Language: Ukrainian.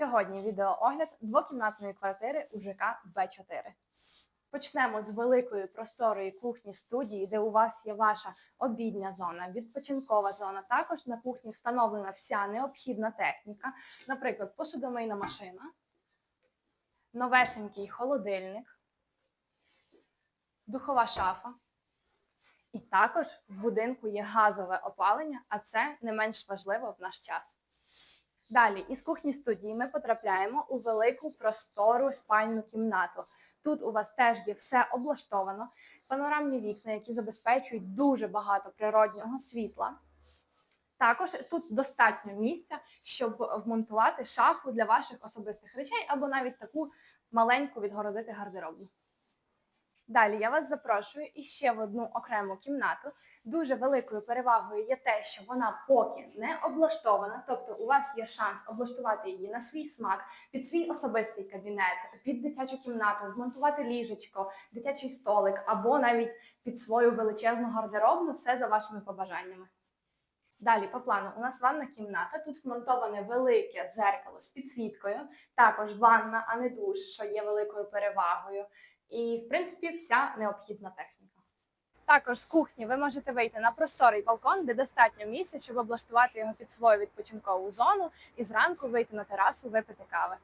Сьогодні відеоогляд двокімнатної квартири у ЖК Б4. Почнемо з великої просторої кухні студії, де у вас є ваша обідня зона, відпочинкова зона. Також на кухні встановлена вся необхідна техніка, наприклад, посудомийна машина, новесенький холодильник, духова шафа. І також в будинку є газове опалення, а це не менш важливо в наш час. Далі із кухні студії ми потрапляємо у велику простору спальну кімнату. Тут у вас теж є все облаштовано, панорамні вікна, які забезпечують дуже багато природнього світла. Також тут достатньо місця, щоб вмонтувати шафу для ваших особистих речей або навіть таку маленьку відгородити гардеробну. Далі я вас запрошую іще в одну окрему кімнату. Дуже великою перевагою є те, що вона поки не облаштована, тобто у вас є шанс облаштувати її на свій смак, під свій особистий кабінет, під дитячу кімнату, вмонтувати ліжечко, дитячий столик або навіть під свою величезну гардеробну, все за вашими побажаннями. Далі по плану у нас ванна кімната. Тут вмонтоване велике зеркало з підсвіткою, також ванна, а не душ, що є великою перевагою. І, в принципі, вся необхідна техніка. Також з кухні ви можете вийти на просторий балкон, де достатньо місця, щоб облаштувати його під свою відпочинкову зону і зранку вийти на терасу, випити кави.